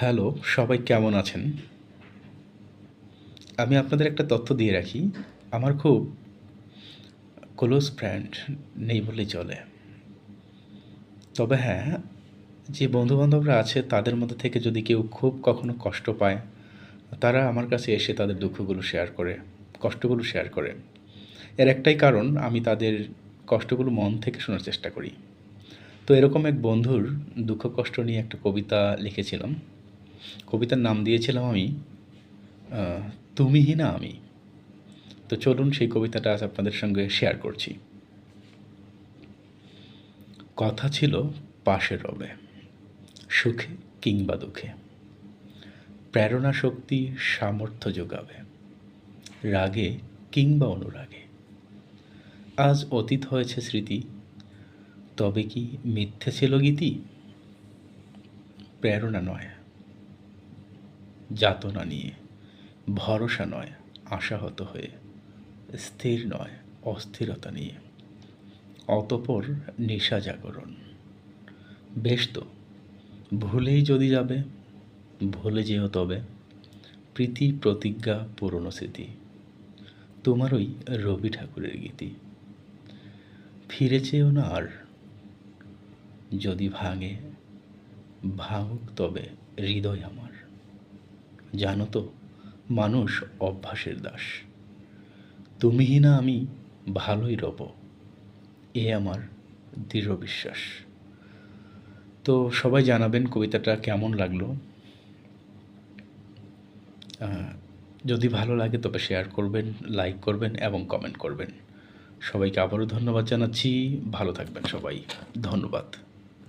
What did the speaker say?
Hello, সবাই কেমন আছেন? আমি আপনাদের একটা তথ্য দিয়ে রাখি। আমার খুব ক্লোজ ফ্রেন্ড নেই বললেই চলে। তবে হ্যাঁ যে বন্ধুবান্ধবরা আছে তাদের মধ্যে থেকে যদি কেউ খুব কখনো কষ্ট পায়, তারা আমার কাছে এসে তাদের দুঃখগুলো শেয়ার করে, কষ্টগুলো শেয়ার করে। এর একটাই কারণ, আমি তাদের কষ্টগুলো মন থেকে শোনার চেষ্টা করি। তো এরকম এক বন্ধুর দুঃখ কষ্ট নিয়ে একটা কবিতা লিখেছিলাম। কবিতার নাম দিয়েছিলাম আমি তুমিই না আমি। তো চলুন সেই কবিতাটা আজ আপনাদের সঙ্গে শেয়ার করছি। কথা ছিল পাশে রবে, সুখে কিংবা দুঃখে। প্রেরণা শক্তি সামর্থ্য যোগাবে, রাগে কিংবা অনুরাগে। আজ অতীত হয়েছে স্মৃতি, তবে কি মিথ্যে ছিল গীতি? প্রেরণা নয়। যাতনা নিয়ে। ভরসা নয়, আশাহত হয়ে। স্থির নয়, অস্থিরতা নিয়ে। অতপর নেশা জাগরণ। বেশ তো, ভুলেই যদি যাবে, ভুলে যেও তবে। প্রীতি প্রতিজ্ঞা পুরনো স্মৃতি। তোমার ওই রবি ঠাকুরের গীতি। ফিরে না আর। যদি ভাঙে, ভাঙুক তবে হৃদয় আমার। জানো তো, মানুষ অভ্যাসের দাস। তুমিই না আমি, ভালোই রব। এ আমার দৃঢ় বিশ্বাস। তো সবাই জানাবেন কবিতাটা কেমন লাগল। যদি ভালো লাগে তবে শেয়ার করবেন, লাইক করবেন এবং কমেন্ট করবেন। সবাইকে আবারও ধন্যবাদ জানাচ্ছি। ভালো থাকবেন সবাই। ধন্যবাদ।